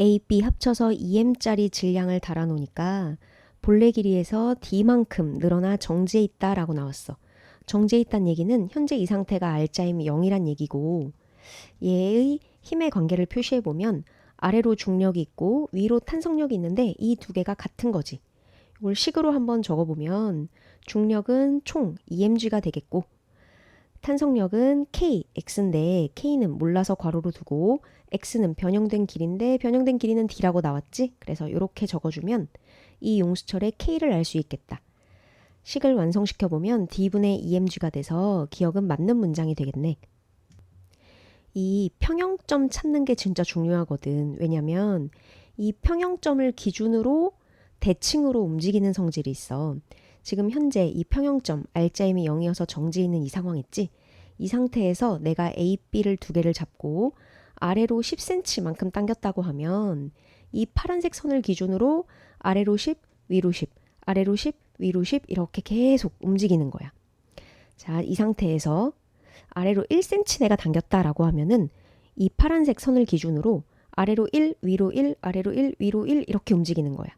A, B 합쳐서 2m짜리 질량을 달아놓으니까 본래 길이에서 D만큼 늘어나 정지해 있다라고 나왔어. 정지해 있다는 얘기는 현재 이 상태가 알짜임 0이란 얘기고 얘의 힘의 관계를 표시해 보면 아래로 중력이 있고 위로 탄성력이 있는데 이 두 개가 같은 거지. 이걸 식으로 한번 적어보면 중력은 총 2mg가 되겠고 탄성력은 k, x인데 k는 몰라서 괄호로 두고 x는 변형된 길인데 변형된 길이는 d라고 나왔지? 그래서 이렇게 적어주면 이 용수철의 k를 알 수 있겠다. 식을 완성시켜 보면 d분의 2mg가 돼서 기억은 맞는 문장이 되겠네. 이 평형점 찾는 게 진짜 중요하거든. 왜냐면 이 평형점을 기준으로 대칭으로 움직이는 성질이 있어. 지금 현재 이 평형점 알짜임이 0이어서 정지 있는 이 상황 있지? 이 상태에서 내가 A, B를 두 개를 잡고 아래로 10cm만큼 당겼다고 하면 이 파란색 선을 기준으로 아래로 10, 위로 10, 아래로 10, 위로 10 이렇게 계속 움직이는 거야. 자, 이 상태에서 아래로 1cm 내가 당겼다라고 하면은 이 파란색 선을 기준으로 아래로 1, 위로 1, 아래로 1, 위로 1 이렇게 움직이는 거야.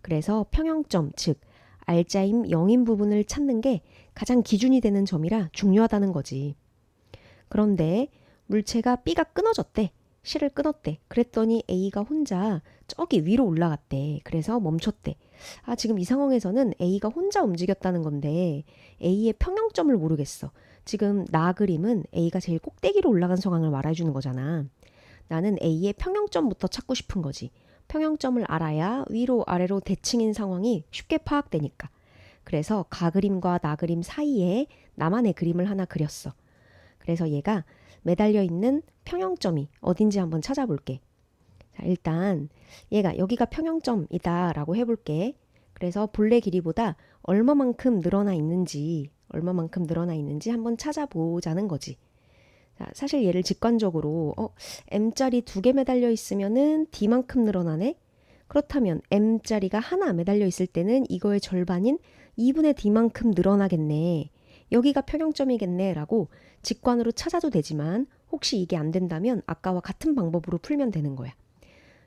그래서 평형점, 즉 알짜임 0인 부분을 찾는 게 가장 기준이 되는 점이라 중요하다는 거지. 그런데 물체가 B가 끊어졌대. 실을 끊었대. 그랬더니 A가 혼자 저기 위로 올라갔대. 그래서 멈췄대. 아, 지금 이 상황에서는 A가 혼자 움직였다는 건데 A의 평형점을 모르겠어. 지금 나 그림은 A가 제일 꼭대기로 올라간 상황을 말해주는 거잖아. 나는 A의 평형점부터 찾고 싶은 거지. 평형점을 알아야 위로 아래로 대칭인 상황이 쉽게 파악되니까. 그래서 가 그림과 나 그림 사이에 나만의 그림을 하나 그렸어. 그래서 얘가 매달려 있는 평형점이 어딘지 한번 찾아볼게. 자, 일단 얘가 여기가 평형점이다 라고 해볼게. 그래서 본래 길이보다 얼마만큼 늘어나 있는지, 얼마만큼 늘어나 있는지 한번 찾아보자는 거지. 자, 사실 얘를 직관적으로 어, m짜리 두 개 매달려 있으면은 d만큼 늘어나네. 그렇다면 m짜리가 하나 매달려 있을 때는 이거의 절반인 2분의 d만큼 늘어나겠네. 여기가 평형점이겠네라고 직관으로 찾아도 되지만 혹시 이게 안 된다면 아까와 같은 방법으로 풀면 되는 거야.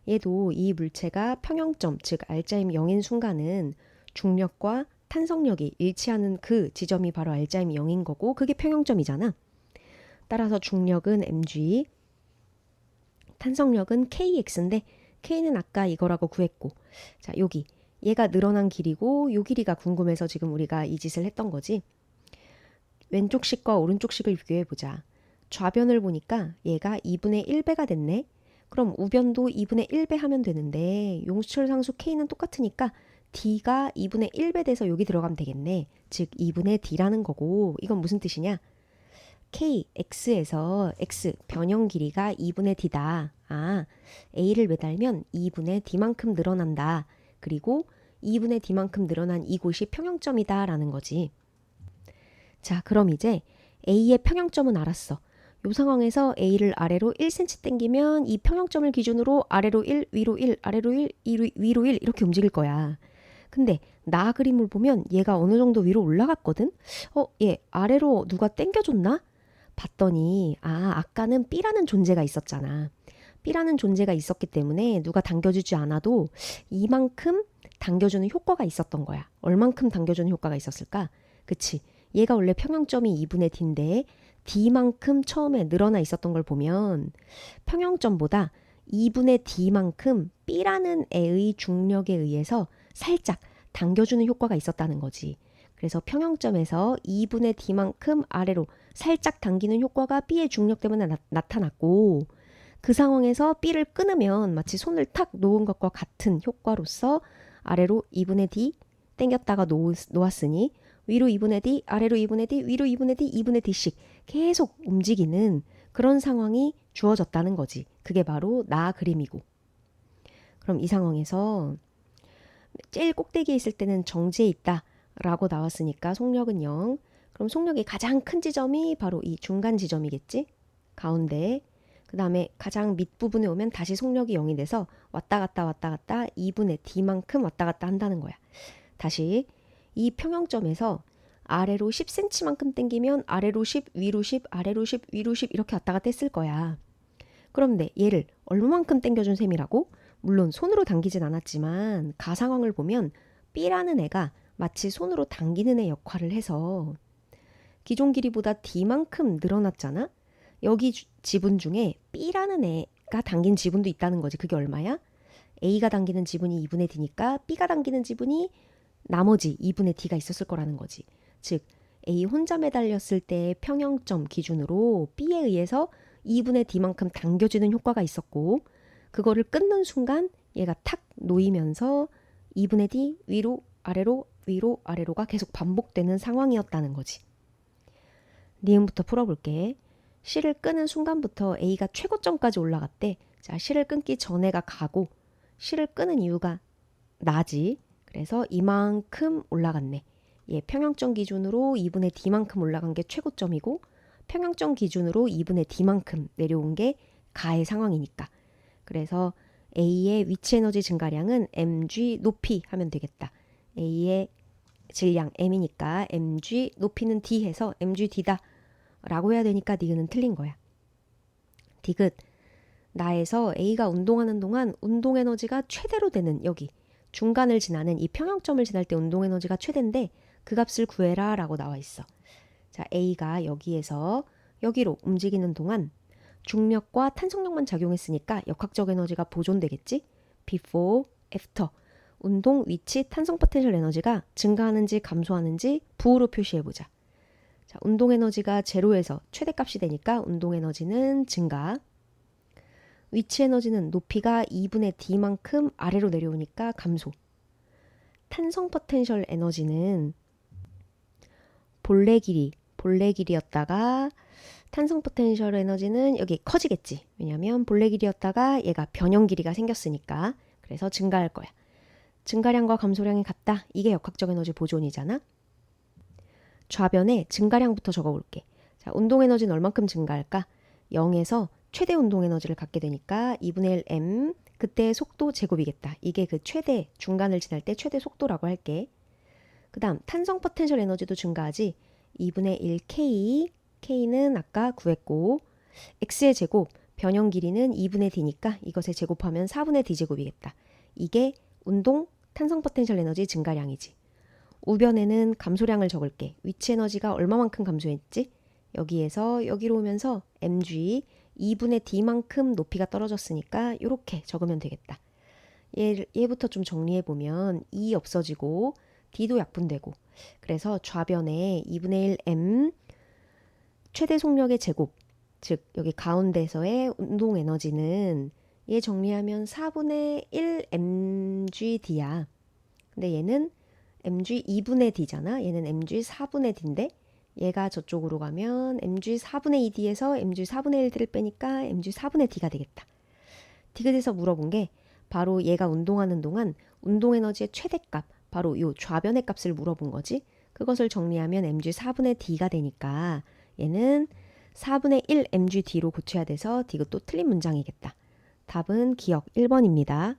얘도 이 물체가 평형점, 즉 알짜임 0인 순간은 중력과 탄성력이 일치하는 그 지점이 바로 알짜임 0인 거고 그게 평형점이잖아. 따라서 중력은 mg, 탄성력은 kx인데 k는 아까 이거라고 구했고 자 여기 얘가 늘어난 길이고 요 길이가 궁금해서 지금 우리가 이 짓을 했던 거지. 왼쪽 식과 오른쪽 식을 비교해 보자. 좌변을 보니까 얘가 2분의 1배가 됐네. 그럼 우변도 2분의 1배 하면 되는데 용수철 상수 K는 똑같으니까 D가 2분의 1배 돼서 여기 들어가면 되겠네. 즉 2분의 D라는 거고 이건 무슨 뜻이냐? K, X에서 X 변형 길이가 2분의 D다. 아, A를 매달면 2분의 D만큼 늘어난다. 그리고 2분의 D만큼 늘어난 이곳이 평형점이다 라는 거지. 자, 그럼 이제 A의 평형점은 알았어. 이 상황에서 A를 아래로 1cm 당기면 이 평형점을 기준으로 아래로 1, 위로 1, 아래로 1, 위로 1 이렇게 움직일 거야. 근데 나 그림을 보면 얘가 어느 정도 위로 올라갔거든? 어, 얘 아래로 누가 당겨줬나? 봤더니 아, 아까는 B라는 존재가 있었잖아. B라는 존재가 있었기 때문에 누가 당겨주지 않아도 이만큼 당겨주는 효과가 있었던 거야. 얼만큼 당겨주는 효과가 있었을까? 그치? 얘가 원래 평형점이 2분의 d인데 d만큼 처음에 늘어나 있었던 걸 보면 평형점보다 2분의 d만큼 b라는 애의 중력에 의해서 살짝 당겨주는 효과가 있었다는 거지. 그래서 평형점에서 2분의 d만큼 아래로 살짝 당기는 효과가 b의 중력 때문에 나, 타났고그 상황에서 b를 끊으면 마치 손을 탁 놓은 것과 같은 효과로서 아래로 2분의 d 땡겼다가 놓았으니 위로 2분의 d, 아래로 2분의 d, 위로 2분의 d, 2분의 d씩 계속 움직이는 그런 상황이 주어졌다는 거지. 그게 바로 나 그림이고. 그럼 이 상황에서 제일 꼭대기에 있을 때는 정지에 있다 라고 나왔으니까 속력은 0. 그럼 속력이 가장 큰 지점이 바로 이 중간 지점이겠지? 가운데. 그 다음에 가장 밑부분에 오면 다시 속력이 0이 돼서 왔다 갔다 왔다 갔다 2분의 d만큼 왔다 갔다 한다는 거야. 다시 이 평형점에서 아래로 10cm만큼 당기면 아래로 10, 위로 10, 아래로 10, 위로 10 이렇게 왔다 갔다 했을 거야. 그런데 얘를 얼마만큼 당겨준 셈이라고? 물론 손으로 당기진 않았지만 가상황을 보면 B라는 애가 마치 손으로 당기는 애 역할을 해서 기존 길이보다 D만큼 늘어났잖아? 여기 주- 지분 중에 B라는 애가 당긴 지분도 있다는 거지. 그게 얼마야? A가 당기는 지분이 2분의 D니까 B가 당기는 지분이 나머지 2분의 D가 있었을 거라는 거지. 즉, A 혼자 매달렸을 때의 평형점 기준으로 B에 의해서 2분의 D만큼 당겨지는 효과가 있었고, 그거를 끊는 순간 얘가 탁 놓이면서 2분의 D 위로 아래로 위로 아래로가 계속 반복되는 상황이었다는 거지. 니은부터 풀어볼게. 실을 끄는 순간부터 A가 최고점까지 올라갔대. 자, 실을 끊기 전에가 가고 실을 끄는 이유가 나지. 그래서 이만큼 올라갔네. 얘 평형점 기준으로 2분의 D만큼 올라간 게 최고점이고 평형점 기준으로 2분의 D만큼 내려온 게 가의 상황이니까. 그래서 A의 위치 에너지 증가량은 mg 높이 하면 되겠다. A의 질량 m이니까 mg 높이는 d 해서 mg d다 라고 해야 되니까 니은은 틀린 거야. 디귿 나에서 A가 운동하는 동안 운동 에너지가 최대로 되는 여기 중간을 지나는 이 평형점을 지날 때 운동 에너지가 최대인데 그 값을 구해라 라고 나와 있어. 자, A가 여기에서 여기로 움직이는 동안 중력과 탄성력만 작용했으니까 역학적 에너지가 보존되겠지? before, after. 운동 위치 탄성 포텐셜 에너지가 증가하는지 감소하는지 부호로 표시해 보자. 자, 운동 에너지가 제로에서 최대값이 되니까 운동 에너지는 증가. 위치 에너지는 높이가 2분의 d만큼 아래로 내려오니까 감소. 탄성 포텐셜 에너지는 본래 길이, 본래 길이였다가 탄성 포텐셜 에너지는 여기 커지겠지. 왜냐면 본래 길이였다가 얘가 변형 길이가 생겼으니까. 그래서 증가할 거야. 증가량과 감소량이 같다. 이게 역학적 에너지 보존이잖아. 좌변에 증가량부터 적어볼게. 자, 운동 에너지는 얼만큼 증가할까? 0에서 최대 운동 에너지를 갖게 되니까 2분의 1 m 그때의 속도 제곱이겠다. 이게 그 최대 중간을 지날 때 최대 속도라고 할게. 그다음 탄성 포텐셜 에너지도 증가하지. 2분의 1 k k는 아까 구했고 x의 제곱 변형 길이는 2분의 d니까 이것에 제곱하면 4분의 d 제곱이겠다. 이게 운동 탄성 포텐셜 에너지 증가량이지. 우변에는 감소량을 적을게. 위치 에너지가 얼마만큼 감소했지? 여기에서 여기로 오면서 mg 2분의 d만큼 높이가 떨어졌으니까 이렇게 적으면 되겠다. 얘, 얘부터 좀 정리해 보면 2 없어지고 d도 약분되고 그래서 좌변에 2분의 1 m 최대 속력의 제곱 즉 여기 가운데서의 운동 에너지는 얘 정리하면 4분의 1 mgd야. 근데 얘는 mg 2분의 d잖아. 얘는 mg 4분의 d인데 얘가 저쪽으로 가면 mg 4분의 2d에서 mg 4분의 1d를 빼니까 mg 4분의 d가 되겠다. 디귿에서 물어본 게 바로 얘가 운동하는 동안 운동 에너지의 최대값, 바로 요 좌변의 값을 물어본 거지. 그것을 정리하면 mg 4분의 d가 되니까 얘는 4분의 1 mgd로 고쳐야 돼서 디귿도 틀린 문장이겠다. 답은 기억 1번입니다.